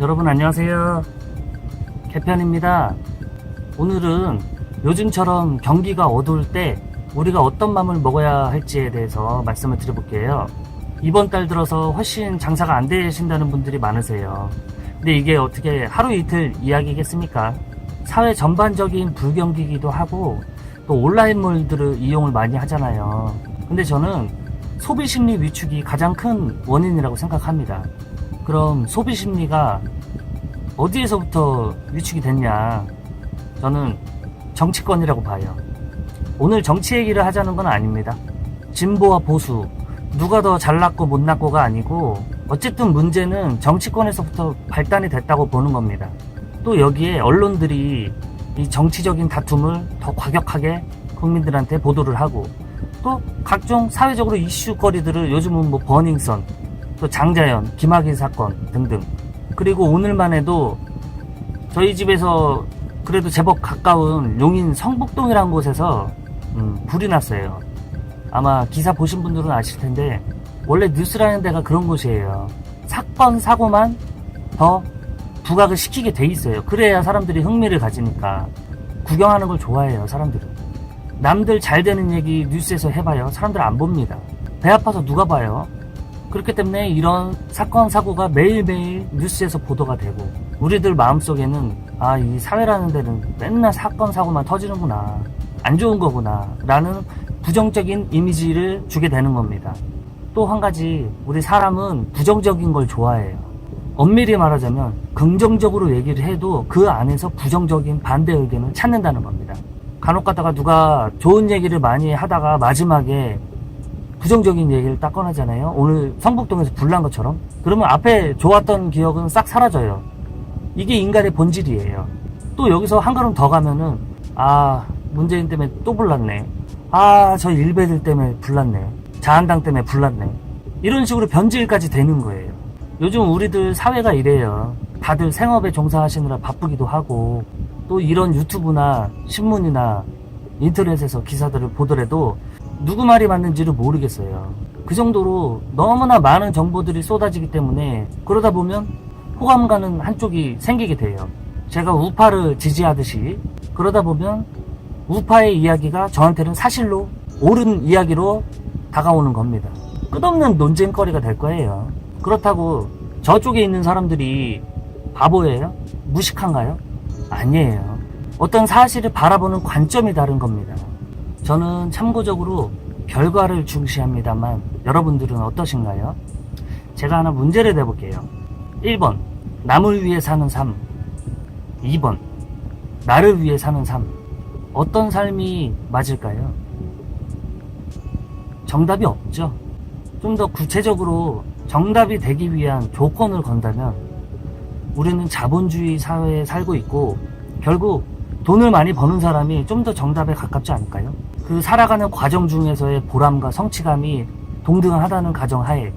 여러분 안녕하세요. 개편입니다. 오늘은 요즘처럼 경기가 어두울 때 우리가 어떤 맘을 먹어야 할지에 대해서 말씀을 드려볼게요. 이번 달 들어서 훨씬 장사가 안 되신다는 분들이 많으세요. 근데 이게 어떻게 하루 이틀 이야기겠습니까? 사회 전반적인 불경기이기도 하고 또 온라인몰들을 이용을 많이 하잖아요. 근데 저는 소비 심리 위축이 가장 큰 원인이라고 생각합니다. 그럼 소비 심리가 어디에서부터 위축이 됐냐? 저는 정치권이라고 봐요. 오늘 정치 얘기를 하자는 건 아닙니다. 진보와 보수, 누가 더 잘났고 못났고가 아니고, 어쨌든 문제는 정치권에서부터 발단이 됐다고 보는 겁니다. 또 여기에 언론들이 이 정치적인 다툼을 더 과격하게 국민들한테 보도를 하고, 또 각종 사회적으로 이슈거리들을 요즘은 뭐 버닝썬, 또 장자연, 김학의 사건 등등. 그리고 오늘만 해도 저희 집에서 그래도 제법 가까운 용인 성북동이라는 곳에서 음, 불이 났어요. 아마 기사 보신 분들은 아실 텐데 원래 뉴스라는 데가 그런 곳이에요. 사건 사고만 더 부각을 시키게 돼 있어요. 그래야 사람들이 흥미를 가지니까 구경하는 걸 좋아해요. 사람들은 남들 잘 되는 얘기 뉴스에서 해봐요. 사람들 안 봅니다. 배 아파서 누가 봐요? 그렇기 때문에 이런 사건 사고가 매일매일 뉴스에서 보도가 되고 우리들 마음속에는 아 이 사회라는 데는 맨날 사건 사고만 터지는구나. 안 좋은 거구나. 라는 부정적인 이미지를 주게 되는 겁니다. 또 한 가지 우리 사람은 부정적인 걸 좋아해요. 엄밀히 말하자면 긍정적으로 얘기를 해도 그 안에서 부정적인 반대 의견을 찾는다는 겁니다. 간혹 가다가 누가 좋은 얘기를 많이 하다가 마지막에 부정적인 얘기를 딱 꺼내잖아요. 오늘 성북동에서 불난 것처럼. 그러면 앞에 좋았던 기억은 싹 사라져요. 이게 인간의 본질이에요. 또 여기서 한 걸음 더 가면은, 아, 문재인 때문에 또 불났네. 아, 저 일베들 때문에 불났네. 자한당 때문에 불났네. 이런 식으로 변질까지 되는 거예요. 요즘 우리들 사회가 이래요. 다들 생업에 종사하시느라 바쁘기도 하고, 또 이런 유튜브나 신문이나 인터넷에서 기사들을 보더라도 누구 말이 맞는지를 모르겠어요. 그 정도로 너무나 많은 정보들이 쏟아지기 때문에 그러다 보면 호감 가는 한쪽이 생기게 돼요. 제가 우파를 지지하듯이 그러다 보면 우파의 이야기가 저한테는 사실로 옳은 이야기로 다가오는 겁니다. 끝없는 논쟁거리가 될 거예요. 그렇다고 저쪽에 있는 사람들이 바보예요? 무식한가요? 아니에요. 어떤 사실을 바라보는 관점이 다른 겁니다. 저는 참고적으로 결과를 중시합니다만 여러분들은 어떠신가요? 제가 하나 문제를 내볼게요. 1번 남을 위해 사는 삶 2번 나를 위해 사는 삶 어떤 삶이 맞을까요? 정답이 없죠. 좀 더 구체적으로 정답이 되기 위한 조건을 건다면 우리는 자본주의 사회에 살고 있고 결국 돈을 많이 버는 사람이 좀 더 정답에 가깝지 않을까요? 그 살아가는 과정 중에서의 보람과 성취감이 동등하다는 가정하에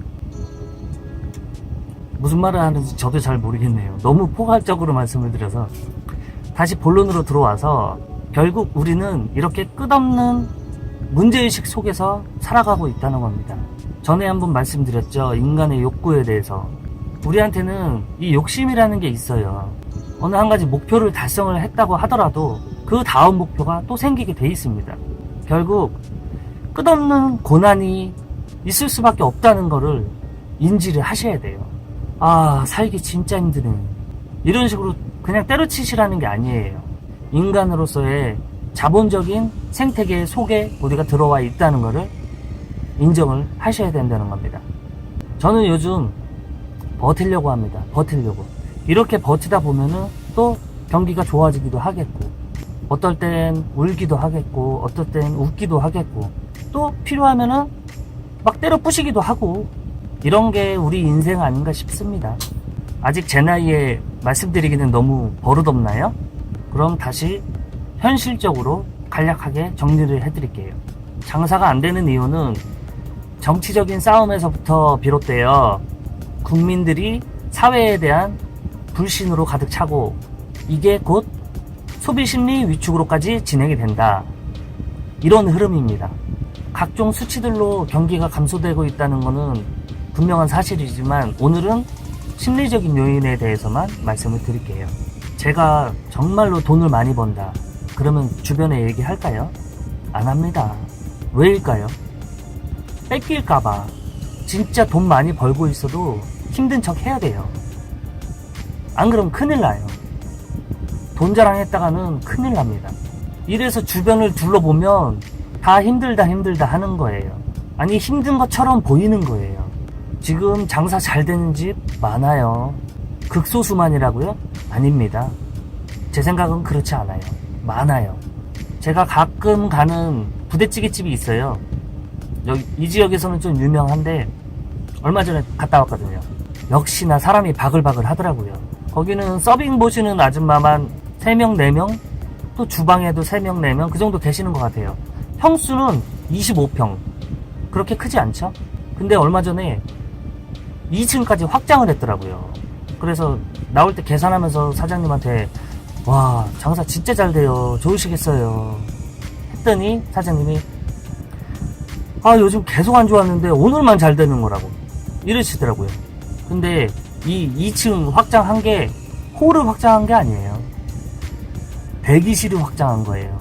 무슨 말을 하는지 저도 잘 모르겠네요. 너무 포괄적으로 말씀을 드려서 다시 본론으로 들어와서 결국 우리는 이렇게 끝없는 문제의식 속에서 살아가고 있다는 겁니다. 전에 한번 말씀드렸죠. 인간의 욕구에 대해서. 우리한테는 이 욕심이라는 게 있어요. 어느 한 가지 목표를 달성을 했다고 하더라도 그 다음 목표가 또 생기게 돼 있습니다. 결국 끝없는 고난이 있을 수밖에 없다는 거를 인지를 하셔야 돼요. 아, 살기 진짜 힘드네. 이런 식으로 그냥 때려치시라는 게 아니에요. 인간으로서의 자본적인 생태계 속에 우리가 들어와 있다는 거를 인정을 하셔야 된다는 겁니다. 저는 요즘 버틸려고 합니다. 버틸려고. 이렇게 버티다 보면은 또 경기가 좋아지기도 하겠고, 어떨 땐 울기도 하겠고, 어떨 땐 웃기도 하겠고, 또 필요하면은 막 때려 부시기도 하고, 이런 게 우리 인생 아닌가 싶습니다. 아직 제 나이에 말씀드리기는 너무 버릇없나요? 그럼 다시 현실적으로 간략하게 정리를 해드릴게요. 장사가 안 되는 이유는 정치적인 싸움에서부터 비롯되어 국민들이 사회에 대한 불신으로 가득 차고 이게 곧 소비 심리 위축으로까지 진행이 된다. 이런 흐름입니다. 각종 수치들로 경기가 감소되고 있다는 것은 분명한 사실이지만 오늘은 심리적인 요인에 대해서만 말씀을 드릴게요. 제가 정말로 돈을 많이 번다. 그러면 주변에 얘기할까요? 안 합니다. 왜일까요? 뺏길까봐. 진짜 돈 많이 벌고 있어도 힘든 척 해야 돼요. 안 그럼 큰일 나요. 돈 자랑했다가는 큰일 납니다. 이래서 주변을 둘러보면 다 힘들다 힘들다 하는 거예요. 아니 힘든 것처럼 보이는 거예요. 지금 장사 잘 되는 집 많아요. 극소수만이라고요? 아닙니다. 제 생각은 그렇지 않아요. 많아요. 제가 가끔 가는 부대찌개 집이 있어요. 여기 이 지역에서는 좀 유명한데 얼마 전에 갔다 왔거든요. 역시나 사람이 바글바글 하더라고요. 거기는 서빙 보시는 아줌마만 3명, 4명, 또 주방에도 3명, 4명 그 정도 계시는 것 같아요. 평수는 25평. 그렇게 크지 않죠? 근데 얼마 전에 2층까지 확장을 했더라고요. 그래서 나올 때 계산하면서 사장님한테 와 장사 진짜 잘 돼요. 좋으시겠어요. 했더니 사장님이 아 요즘 계속 안 좋았는데 오늘만 잘 되는 거라고 이러시더라고요. 근데 이 2층 확장한 게 홀을 확장한 게 아니에요. 대기실을 확장한 거예요.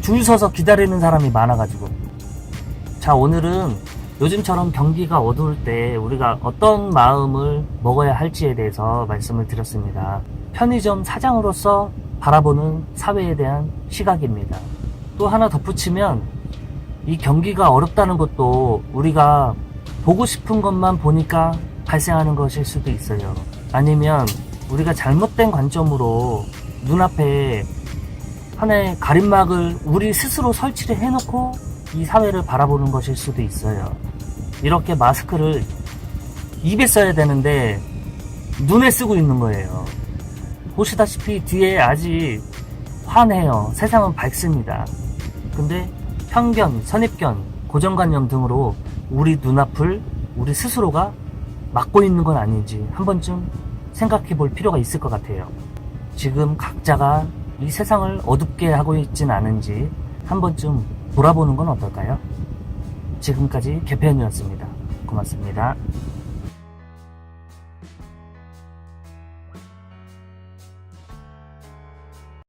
줄 서서 기다리는 사람이 많아가지고. 자 오늘은 요즘처럼 경기가 어두울 때 우리가 어떤 마음을 먹어야 할지에 대해서 말씀을 드렸습니다. 편의점 사장으로서 바라보는 사회에 대한 시각입니다. 또 하나 덧붙이면 이 경기가 어렵다는 것도 우리가 보고 싶은 것만 보니까 발생하는 것일 수도 있어요. 아니면 우리가 잘못된 관점으로 눈앞에 하나의 가림막을 우리 스스로 설치를 해놓고 이 사회를 바라보는 것일 수도 있어요. 이렇게 마스크를 입에 써야 되는데 눈에 쓰고 있는 거예요. 보시다시피 뒤에 아직 환해요. 세상은 밝습니다. 근데 편견, 선입견, 고정관념 등으로 우리 눈앞을 우리 스스로가 막고 있는 건 아닌지 한 번쯤 생각해 볼 필요가 있을 것 같아요. 지금 각자가 이 세상을 어둡게 하고 있진 않은지 한 번쯤 돌아보는 건 어떨까요? 지금까지 개편이었습니다. 고맙습니다.